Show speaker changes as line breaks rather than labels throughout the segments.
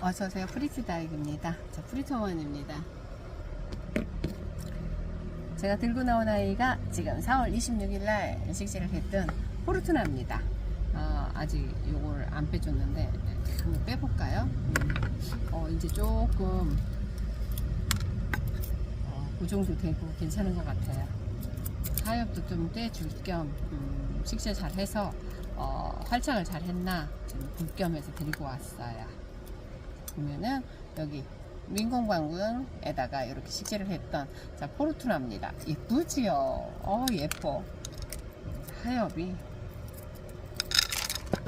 어서오세요. 프리티 다육입니다. 저 프리터원입니다. 제가 들고 나온 아이가 지금 4월 26일 날 식재를 했던 포르투나입니다. 어, 아직 요걸 안 빼줬는데 한번 빼볼까요? 음, 어, 이제 조금 어, 그 정도 되고 괜찮은 것 같아요. 하엽도 좀 떼줄 겸 음, 식재 잘 해서 어, 활착을 잘 했나 지금 볼 겸해서 데리고 왔어요. 보면은 여기 민공방군에다가 이렇게 식재를 했던 자 포르투나입니다. 예쁘지요? 어 예뻐. 하엽이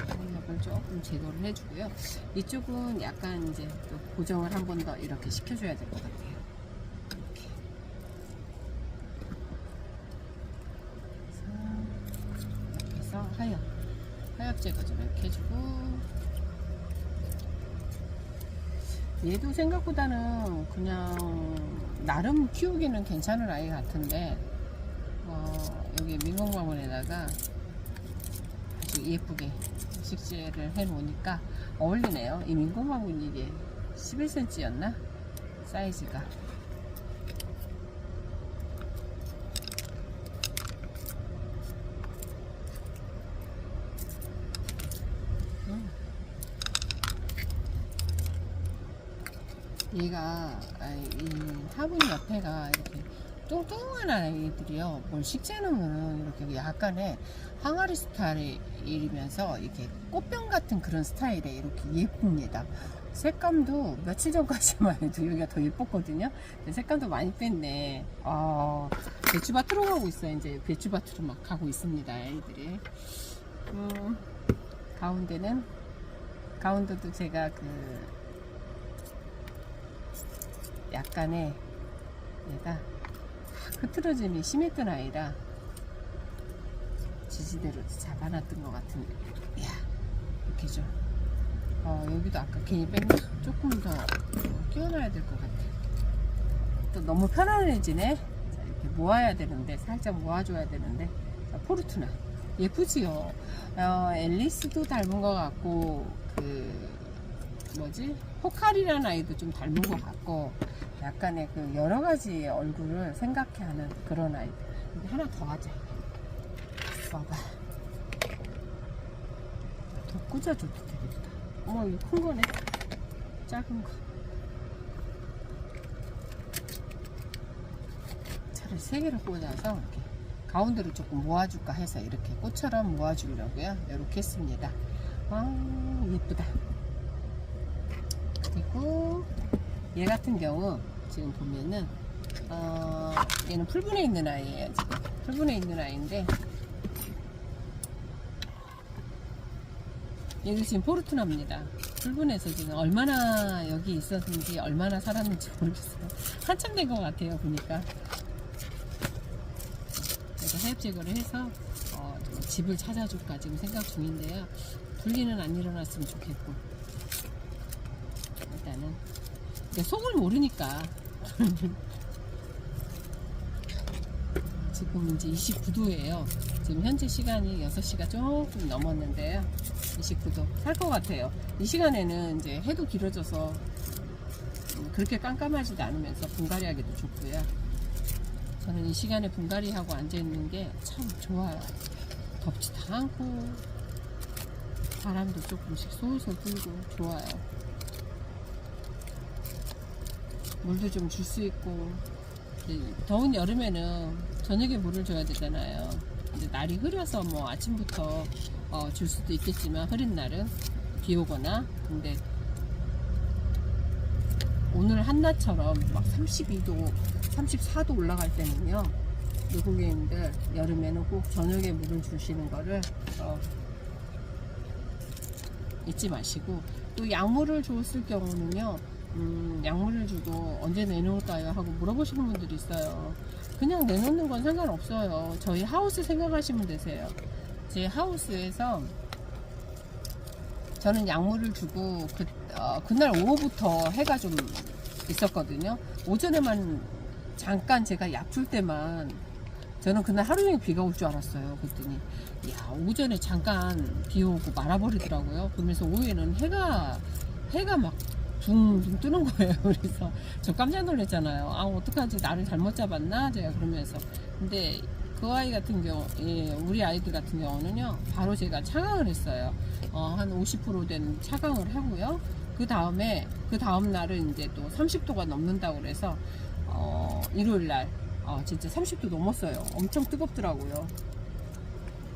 하엽을 조금 제거를 해주고요. 이쪽은 약간 이제 또 고정을 한 번 더 이렇게 시켜줘야 될 것 같아요. 이렇게. 그래서 옆에서 하엽 하엽 제거 좀 이렇게 해주고 얘도 생각보다는 그냥 나름 키우기는 괜찮은 아이 같은데 어, 여기 민공광원에다가 아주 예쁘게 식재를 해 놓으니까 어울리네요. 이 민공광원 이게 11cm였나? 사이즈가 얘가 아, 이 화분 옆에가 이렇게 뚱뚱한 아이들이요. 뭘 식재 놓으면 이렇게 약간의 항아리 스타일이면서 이렇게 꽃병 같은 그런 스타일에 이렇게 예쁩니다. 색감도 며칠 전까지만 해도 여기가 더 예뻤거든요. 색감도 많이 뺐네. 아, 배추밭으로 가고 있어요. 이제 배추밭으로 막 가고 있습니다. 아이들이. 음, 가운데는 가운데도 제가 그 약간의 얘가 흐트러짐이 심했던 아이라 지지대로 잡아놨던 것 같은데 야. 이렇게 좀. 어, 여기도 아까 괜히 뺐나? 조금 더 끼워놔야 될 것 같아. 또 너무 편안해지네. 자, 이렇게 모아야 되는데 살짝 모아줘야 되는데. 자, 포르투나. 예쁘지요? 어, 앨리스도 닮은 것 같고 그 뭐지 포칼이라는 아이도 좀 닮은 것 같고 약간의 그 여러 가지 얼굴을 생각해 하는 그런 아이. 여기 하나 더 하자. 봐봐. 더 꽂아줘도 되겠다. 어머 이거 큰 거네. 작은 거. 차라리 세 개를 꽂아서 이렇게 가운데로 조금 모아줄까 해서 이렇게 꽃처럼 모아주려고요. 이렇게 했습니다. 아 예쁘다 그리고 얘 같은 경우 지금 보면은 어, 얘는 풀분에 있는 아이예요 지금. 풀분에 있는 아이인데 얘도 지금 포르투나입니다. 풀분에서 지금 얼마나 여기 있었는지 얼마나 살았는지 모르겠어요. 한참 된 것 같아요 보니까. 그래서 하엽 제거를 해서 어, 좀 집을 찾아줄까 지금 생각 중인데요. 분리는 안 일어났으면 좋겠고 일단은 근데 속을 모르니까. 지금 이제 29도예요. 지금 현재 시간이 6시가 조금 넘었는데요. 29도 살 것 같아요. 이 시간에는 이제 해도 길어져서 음, 그렇게 깜깜하지도 않으면서 분갈이 하기도 좋고요. 저는 이 시간에 분갈이 하고 앉아 있는 게 참 좋아요. 덥지도 않고 바람도 조금씩 솔솔 불고 좋아요 물도 좀 줄 수 있고 더운 여름에는 저녁에 물을 줘야 되잖아요. 이제 날이 흐려서 뭐 아침부터 어, 줄 수도 있겠지만 흐린 날은 비 오거나 근데 오늘 한낮처럼 막 32도, 34도 올라갈 때는요. 외국인들 여름에는 꼭 저녁에 물을 주시는 거를 어, 잊지 마시고 또 약물을 줬을 경우는요. 음, 약물을 주고 언제 내놓을까요? 하고 물어보시는 분들이 있어요. 그냥 내놓는 건 상관없어요. 저희 하우스 생각하시면 되세요. 제 하우스에서 저는 약물을 주고 그, 어, 그날 오후부터 해가 좀 있었거든요. 오전에만 잠깐 제가 약줄 때만 저는 그날 하루 종일 비가 올 줄 알았어요. 그랬더니 야 오전에 잠깐 비 오고 말아버리더라고요. 그러면서 오후에는 해가 해가 막 붕붕 뜨는 거예요. 그래서 저 깜짝 놀랐잖아요. 아 어떡하지 나를 잘못 잡았나 제가 그러면서 근데 그 아이 같은 경우, 예, 우리 아이들 같은 경우는요, 바로 제가 차강을 했어요. 어, 한 50%된 차강을 하고요. 그 다음에, 그 다음 날은 이제 또 30도가 넘는다고 그래서, 어, 일요일 날, 어, 진짜 30도 넘었어요. 엄청 뜨겁더라고요.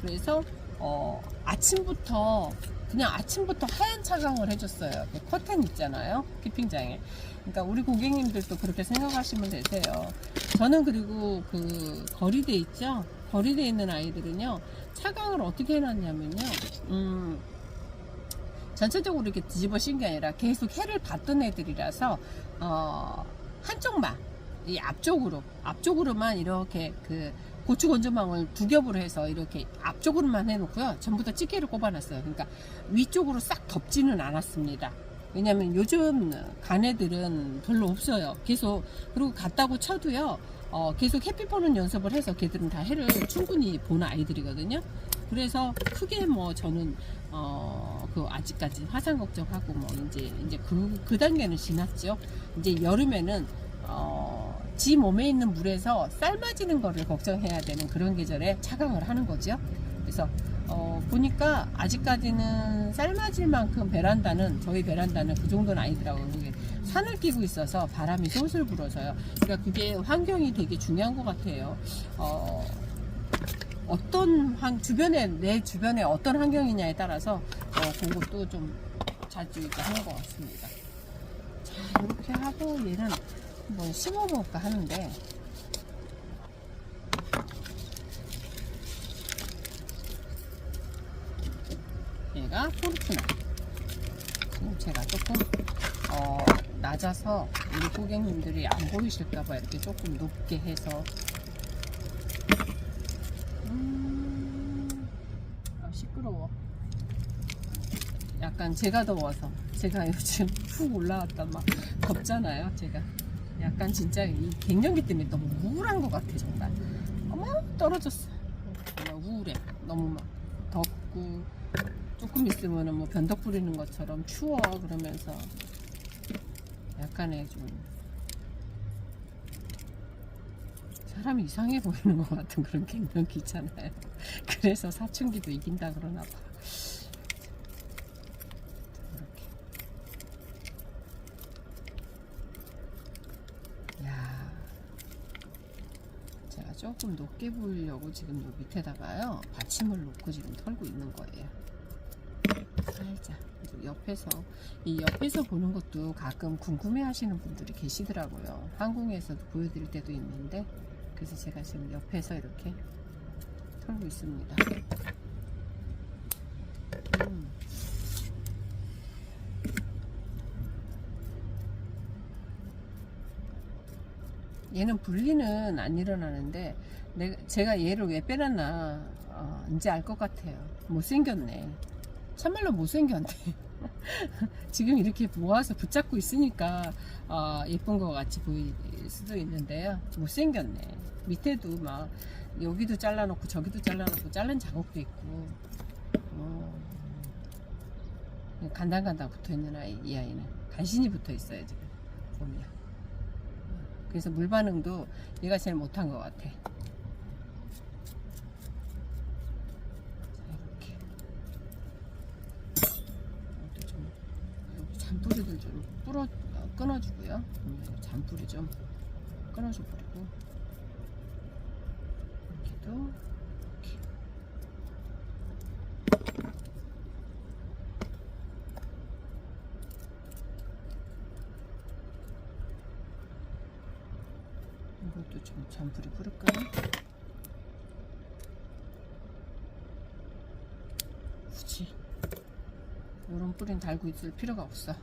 그래서, 어, 아침부터, 그냥 아침부터 하얀 차강을 해줬어요. 그 커튼 있잖아요. 키핑장에. 그러니까 우리 고객님들도 그렇게 생각하시면 되세요. 저는 그리고 그 거리대 있죠? 거리대 있는 아이들은요, 차강을 어떻게 해놨냐면요, 음, 전체적으로 이렇게 뒤집어 씌운 게 아니라 계속 해를 받던 애들이라서, 어, 한쪽만, 이 앞쪽으로, 앞쪽으로만 이렇게 그 고추 건조망을 두 겹으로 해서 이렇게 앞쪽으로만 해놓고요. 전부 다 찌개를 꼽아놨어요. 그러니까 위쪽으로 싹 덮지는 않았습니다. 왜냐면 요즘 간 애들은 별로 없어요. 계속, 그리고 갔다고 쳐도요, 어, 계속 햇빛 보는 연습을 해서 걔들은 다 해를 충분히 보는 아이들이거든요. 그래서 크게 뭐 저는, 어, 그 아직까지 화상 걱정하고 뭐 이제, 이제 그, 그 단계는 지났죠. 이제 여름에는, 어, 지 몸에 있는 물에서 삶아지는 거를 걱정해야 되는 그런 계절에 차강을 하는 거죠. 그래서 어, 보니까 아직까지는 삶아질 만큼 베란다는 저희 베란다는 그 정도는 아니더라고요. 산을 끼고 있어서 바람이 솔솔 불어서요. 그러니까 그게 환경이 되게 중요한 것 같아요. 어, 어떤 환, 주변에 내 주변에 어떤 환경이냐에 따라서 어, 그것도 좀 자주 하는 것 같습니다. 자 이렇게 하고 얘는 한번 심어볼까 하는데. 얘가 포르투나. 지금 제가 조금 어, 낮아서 우리 고객님들이 안 보이실까봐 이렇게 조금 높게 해서. 음, 아, 시끄러워. 약간 제가 더워서. 제가 요즘 푹 올라왔다 막 덥잖아요 제가 약간 진짜 이 갱년기 때문에 너무 우울한 것 같아 정말. 어머 떨어졌어. 정말 우울해. 너무 막 덥고 조금 있으면은 뭐 변덕 부리는 것처럼 추워 그러면서 약간의 좀 사람이 이상해 보이는 것 같은 그런 갱년기 있잖아요. 그래서 사춘기도 이긴다 그러나 봐 이렇게 야 제가 조금 높게 보이려고 지금 요 밑에다가요. 받침을 놓고 지금 털고 있는 거예요. 살짝. 옆에서 이 옆에서 보는 것도 가끔 궁금해 하시는 분들이 계시더라고요. 항공에서도 보여드릴 때도 있는데. 그래서 제가 지금 옆에서 이렇게 털고 있습니다 음. 얘는 분리는 안 일어나는데 내가, 제가 얘를 왜 빼놨나 어, 이제 알 것 같아요. 못생겼네. 참말로 못생겼네. 지금 이렇게 모아서 붙잡고 있으니까 어, 예쁜 것 같이 보일 수도 있는데요. 못생겼네. 밑에도 막 여기도 잘라놓고 저기도 잘라놓고 자른 자국도 있고 어, 간당간당 붙어있는 아이 이 아이는 간신히 붙어있어요 지금. 보면 그래서 물 반응도 얘가 제일 못한 것 같아. 자, 이렇게. 이것도 좀, 잔뿌리들 좀 뿌러, 어, 끊어주고요. 음, 잔뿌리 좀 끊어줘 버리고. 이렇게도, 이렇게. 이것도 좀 잔뿌리 뿌릴까요? 굳이 이런 뿌리는 달고 있을 필요가 없어.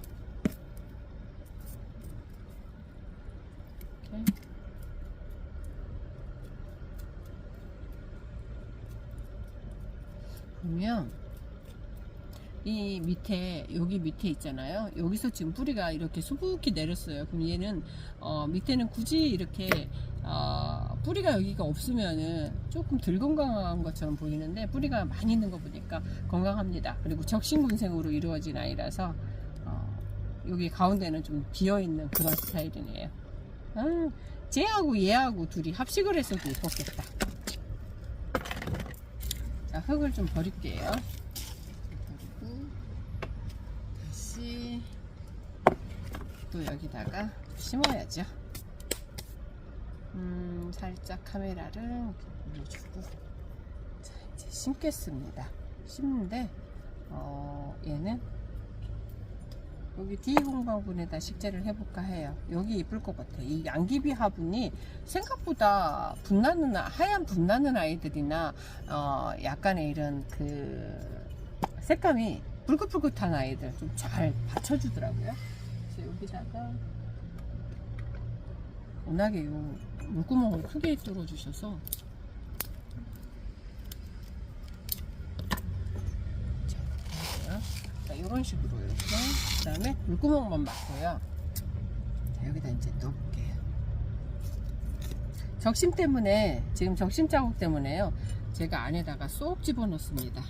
이렇게. 보면 이 밑에 여기 밑에 있잖아요. 여기서 지금 뿌리가 이렇게 수북히 내렸어요. 그럼 얘는 어, 밑에는 굳이 이렇게 어, 뿌리가 여기가 없으면은 조금 덜 건강한 것처럼 보이는데 뿌리가 많이 있는 거 보니까 건강합니다 그리고 적신군생으로 이루어진 아이라서 어, 여기 가운데는 좀 비어있는 그런 스타일이네요. 아, 쟤하고 얘하고 둘이 합식을 했어도 예뻤겠다. 자, 흙을 좀 버릴게요. 버리고, 다시 또 여기다가 심어야죠. 음, 살짝 카메라를 올려주고, 자, 이제 심겠습니다. 심는데, 어, 얘는 여기 D 공방분에다 식재를 해볼까 해요. 여기 이쁠 것 같아. 이 양귀비 화분이 생각보다 분나는 아- 하얀 분나는 아이들이나 어 약간의 이런 그 색감이 붉긋붉긋한 아이들 좀 잘 받쳐주더라고요. 그래서 여기다가 워낙에 요 물구멍을 크게 뚫어 주셔서. 자, 이거요. 자, 이런 식으로 이렇게. 그 다음에 물구멍만 막고요. 자, 여기다 이제 넣어볼게요. 적심 때문에 지금 적심 자국 때문에요. 제가 안에다가 쏙 집어넣습니다.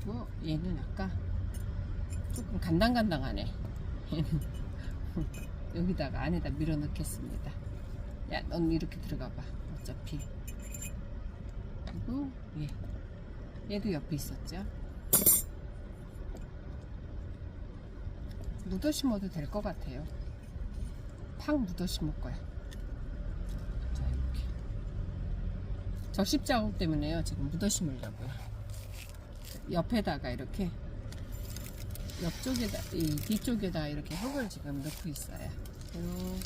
그리고 얘는 아까 조금 간당간당하네. 얘는 여기다가 안에다 밀어 넣겠습니다 야 넌 이렇게 들어가 봐 어차피 그리고 얘 얘도 옆에 있었죠. 묻어 심어도 될 것 같아요. 팍 묻어 심을 거야. 자, 이렇게. 적십 자국 때문에요. 지금 묻어 심으려고요. 옆에다가 이렇게 옆쪽에다 이 뒤쪽에다 이렇게 흙을 지금 넣고 있어요. 이렇게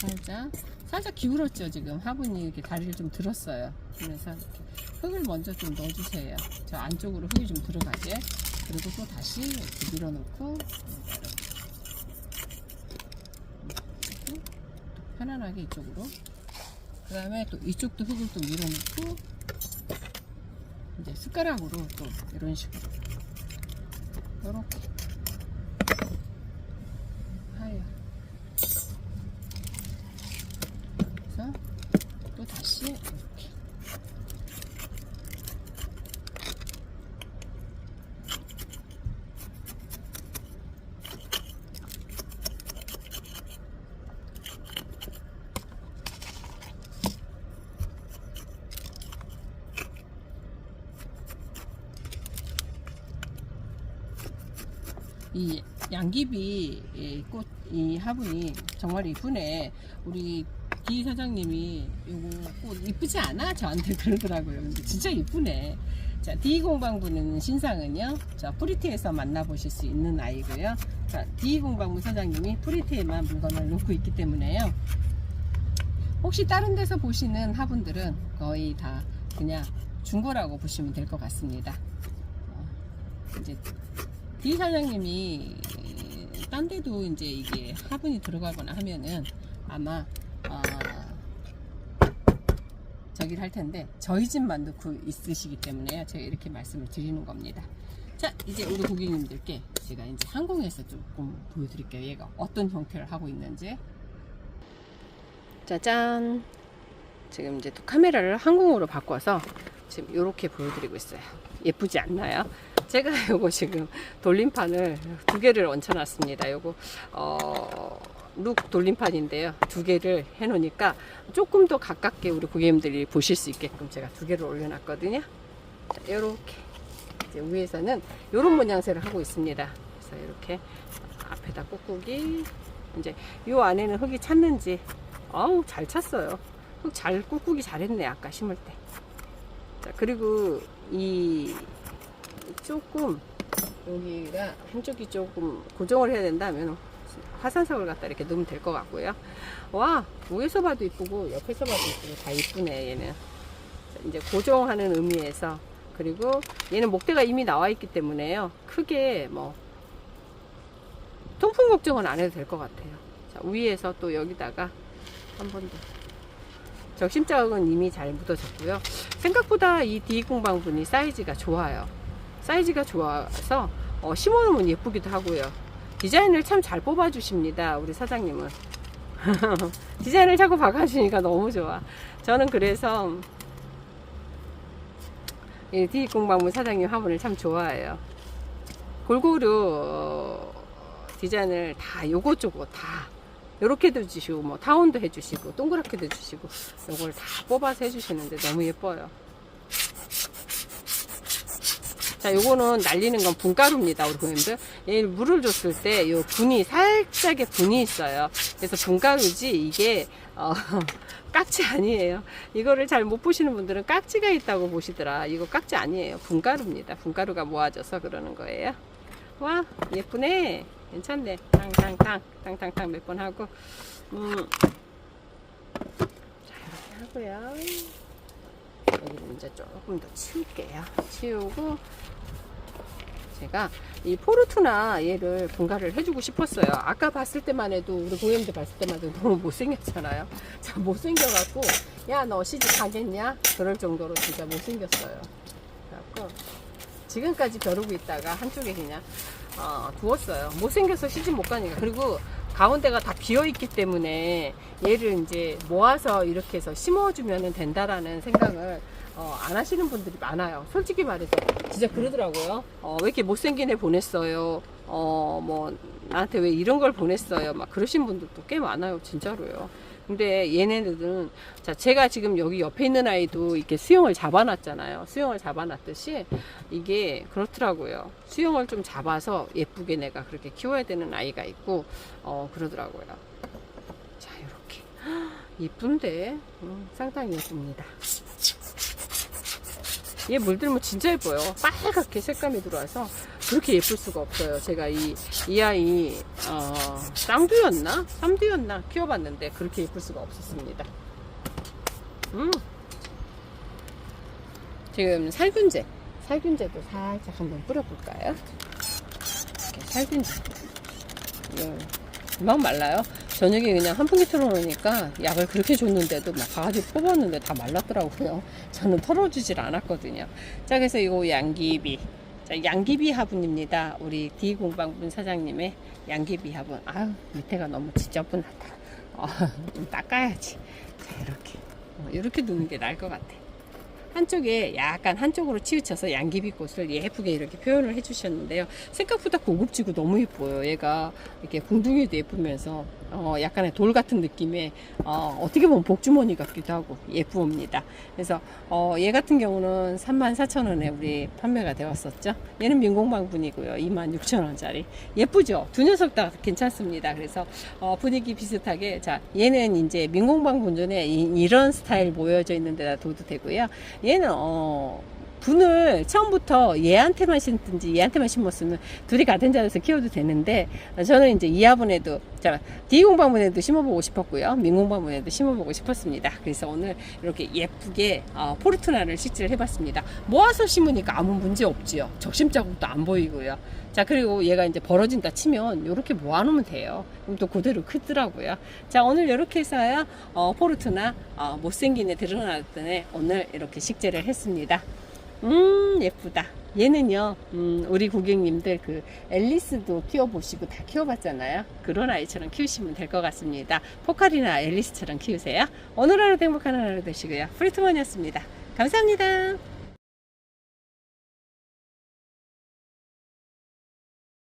살짝 살짝 기울었죠 지금 화분이 이렇게 다리를 좀 들었어요. 그래서 이렇게 흙을 먼저 좀 넣어주세요. 저 안쪽으로 흙이 좀 들어가게. 그리고 또 다시 이렇게 밀어넣고 이렇게 또 편안하게 이쪽으로. 그 다음에 또 이쪽도 흙을 또 밀어넣고 이제 숟가락으로 또 이런 식으로 이렇게 하여. 그래서 또 다시 이렇게. 이 양귀비 이 꽃, 이 화분이 정말 이쁘네. 우리 기 사장님이 요거 꽃 이쁘지 않아? 저한테 그러더라고요. 근데 진짜 이쁘네. 자, D 공방부는 신상은요. 자, 프리티에서 만나보실 수 있는 아이고요. 자, D 공방부 사장님이 프리티에만 물건을 놓고 있기 때문에요. 혹시 다른 데서 보시는 화분들은 거의 다 그냥 중고라고 보시면 될 것 같습니다. 어, 이제 D 사장님이 딴 데도 이제 이게 화분이 들어가거나 하면은 아마 어, 저기를 할 텐데 저희 집만 넣고 있으시기 때문에 제가 이렇게 말씀을 드리는 겁니다. 자 이제 우리 고객님들께 제가 이제 항공에서 조금 보여드릴게요. 얘가 어떤 형태를 하고 있는지. 짜잔. 지금 이제 또 카메라를 항공으로 바꿔서 지금 이렇게 보여드리고 있어요. 예쁘지 않나요? 제가 요거 지금 돌림판을 두 개를 얹혀 놨습니다. 요거 어, 룩 돌림판인데요. 두 개를 해 놓으니까 조금 더 가깝게 우리 고객님들이 보실 수 있게끔 제가 두 개를 올려 놨거든요. 자, 요렇게 이제 위에서는 요런 모양새를 하고 있습니다. 그래서 이렇게 앞에다 꾹꾹이 이제 요 안에는 흙이 찼는지 아우 잘 찼어요. 흙 잘 꾹꾹이 잘했네 아까 심을 때. 자 그리고 이 조금 여기가 한쪽이 조금 고정을 해야 된다면 화산석을 갖다 이렇게 넣으면 될 것 같고요. 와 위에서 봐도 이쁘고 옆에서 봐도 이쁘고 다 이쁘네 얘는. 자, 이제 고정하는 의미에서 그리고 얘는 목대가 이미 나와 있기 때문에요. 크게 뭐 통풍 걱정은 안 해도 될 것 같아요. 자, 위에서 또 여기다가 한 번 더. 적심 자국은 이미 잘 묻어졌고요. 생각보다 이 디공방분이 사이즈가 좋아요. 사이즈가 좋아서 어, 심어놓으면 예쁘기도 하고요. 디자인을 참 잘 뽑아주십니다. 우리 사장님은. 디자인을 자꾸 바꿔주니까 너무 좋아. 저는 그래서 이 디공방분 사장님 화분을 참 좋아해요. 골고루 어, 디자인을 다 요것저것 다 요렇게도 주시고 뭐 타운도 해주시고 동그랗게도 주시고 요걸 다 뽑아서 해주시는데 너무 예뻐요. 자, 요거는 날리는 건 분가루입니다, 우리 고객님들. 얘 물을 줬을 때, 요 분이, 살짝의 분이 있어요. 그래서 분가루지, 이게, 어, 깍지 아니에요. 이거를 잘 못 보시는 분들은 깍지가 있다고 보시더라. 이거 깍지 아니에요. 분가루입니다. 분가루가 모아져서 그러는 거예요. 와, 예쁘네. 괜찮네. 탕탕탕, 탕탕탕 몇 번 하고, 음. 자, 이렇게 하고요. 여기는 이제 조금 더 치울게요. 치우고 제가 이 포르투나 얘를 분갈이를 해주고 싶었어요. 아까 봤을 때만 해도 우리 고객님들 봤을 때만 해도 너무 못생겼잖아요. 자 못생겨갖고 야 너 시집 가겠냐? 그럴 정도로 진짜 못생겼어요. 그래갖고 지금까지 벼르고 있다가 한쪽에 그냥 어, 두었어요. 못생겨서 시집 못 가니까. 그리고 가운데가 다 비어 있기 때문에 얘를 이제 모아서 이렇게 해서 심어주면 된다라는 생각을 어, 안 하시는 분들이 많아요. 솔직히 말해서 진짜 그러더라고요. 어, 왜 이렇게 못생긴 애 보냈어요? 어, 뭐 나한테 왜 이런 걸 보냈어요? 막 그러신 분들도 꽤 많아요, 진짜로요. 근데 얘네들은 자 제가 지금 여기 옆에 있는 아이도 이렇게 수영을 잡아놨잖아요. 수영을 잡아놨듯이 이게 그렇더라고요. 수영을 좀 잡아서 예쁘게 내가 그렇게 키워야 되는 아이가 있고 어 그러더라고요. 자 이렇게 예쁜데 음, 상당히 예쁩니다. 얘 물들면 진짜 예뻐요. 빨갛게 색감이 들어와서 그렇게 예쁠 수가 없어요. 제가 이, 이 아이, 어, 쌍두였나? 삼두였나? 키워봤는데 그렇게 예쁠 수가 없었습니다. 음. 지금 살균제. 살균제도 살짝 한번 뿌려볼까요? 이렇게 살균제. 예. 금방 말라요. 저녁에 그냥 한 풍기 틀어놓으니까 약을 그렇게 줬는데도 막 바가지 뽑았는데 다 말랐더라고요. 저는 털어주질 않았거든요. 자, 그래서 이거 양귀비. 자, 양귀비 화분입니다. 우리 D공방분 사장님의 양귀비 화분. 아유, 밑에가 너무 지저분하다. 어, 좀 닦아야지. 자, 이렇게. 어, 이렇게 두는 게 나을 것 같아. 한쪽에 약간 한쪽으로 치우쳐서 양귀비 꽃을 예쁘게 이렇게 표현을 해주셨는데요. 생각보다 고급지고 너무 예뻐요. 얘가 이렇게 궁둥이도 예쁘면서 어, 약간의 돌 같은 느낌의 어, 어떻게 보면 복주머니 같기도 하고 예쁘옵니다. 그래서 어, 얘 같은 경우는 34,000원에 우리 판매가 되었었죠. 얘는 민공방분이고요. 26,000원짜리 예쁘죠. 두 녀석 다 괜찮습니다. 그래서 어, 분위기 비슷하게 자 얘는 이제 민공방분 전에 이, 런 스타일 모여져 있는 데다 둬도 되고요. 얘는 어, 분을 처음부터 얘한테만 심든지 얘한테만 심었으면 둘이 같은 자리에서 키워도 되는데 저는 이제 이 화분에도 자 D공방분에도 심어보고 싶었고요. 민공방분에도 심어보고 싶었습니다. 그래서 오늘 이렇게 예쁘게 어, 포르투나를 식재를 해봤습니다. 모아서 심으니까 아무 문제 없지요. 적심 자국도 안 보이고요. 자 그리고 얘가 이제 벌어진다 치면 이렇게 모아놓으면 돼요. 그럼 또 그대로 크더라고요. 자 오늘 이렇게 해서요 어, 포르투나 어, 못생긴 애 드러났던 애 오늘 이렇게 식재를 했습니다 음 예쁘다. 얘는요 음, 우리 고객님들 그 앨리스도 키워보시고 다 키워봤잖아요. 그런 아이처럼 키우시면 될 것 같습니다. 포카리나 앨리스처럼 키우세요. 오늘 하루 행복한 하루 되시고요. 프리트먼이었습니다. 감사합니다